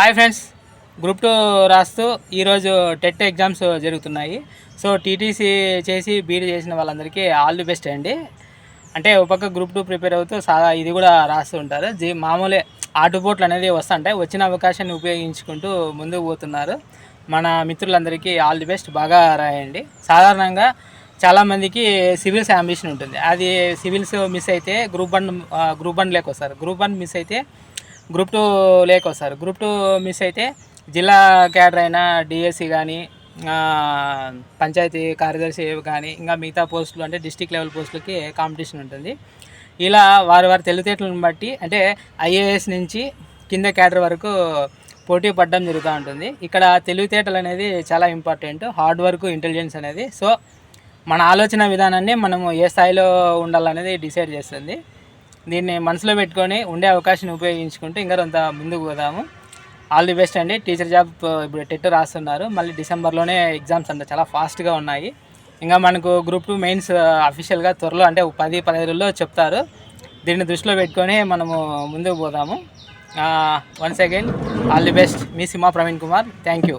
Hi friends. Group two రాస్తూ ఈరోజు TET exams జరుగుతున్నాయి. సో టీటీసీ చేసి బీడీ చేసిన వాళ్ళందరికీ ఆల్ ది బెస్ట్ అండి. అంటే ఒక పక్క గ్రూప్ టూ ప్రిపేర్ అవుతూ సాదా ఇది కూడా రాస్తూ ఉంటారు. జీ మామూలే ఆటుపోట్లు అనేది వస్తుంటాయి. వచ్చిన అవకాశాన్ని ఉపయోగించుకుంటూ ముందుకు పోతున్నారు. మన మిత్రులందరికీ ఆల్ ది బెస్ట్. బాగా రాయండి. సాధారణంగా చాలామందికి సివిల్స్ అంబిషన్ ఉంటుంది. అది సివిల్స్ మిస్ అయితే గ్రూప్ వన్ గ్రూప్ వన్ లేకొస్తారు. గ్రూప్ వన్ మిస్ అయితే గ్రూప్ టూ లేక వస్తారు. గ్రూప్ టూ మిస్ అయితే జిల్లా క్యాడర్ అయినా డిఎస్సి కానీ పంచాయతీ కార్యదర్శి కానీ ఇంకా మిగతా పోస్టులు అంటే డిస్టిక్ లెవెల్ పోస్టులకి కాంపిటీషన్ ఉంటుంది. ఇలా వారి వారి తెలివితేటలను బట్టి అంటే ఐఏఎస్ నుంచి కింద క్యాడర్ వరకు పోటీ పడడం జరుగుతూ ఉంటుంది. ఇక్కడ తెలివితేటలు అనేది చాలా ఇంపార్టెంట్ హార్డ్ వర్క్ ఇంటెలిజెన్స్ అనేది. సో మన ఆలోచన విధానాన్ని మనము ఏ స్థాయిలో ఉండాలనేది డిసైడ్ చేస్తుంది. దీన్ని మనసులో పెట్టుకొని ఉండే అవకాశాన్ని ఉపయోగించుకుంటూ ఇంకా కొంత ముందుకు పోదాము. ఆల్ ది బెస్ట్ అండి. టీచర్ జాబ్ uh, ఇప్పుడు టెట్ రాస్తున్నారు. మళ్ళీ డిసెంబర్లోనే ఎగ్జామ్స్ అంత చాలా ఫాస్ట్గా ఉన్నాయి. ఇంకా మనకు గ్రూప్ టూ మెయిన్స్ అఫీషియల్గా త్వరలో అంటే పది పదహైదు రోజుల్లో చెప్తారు. దీన్ని దృష్టిలో పెట్టుకొని మనము ముందుకు పోదాము. Once again all the best మీ సిమా ప్రవీణ్ కుమార్. Thank you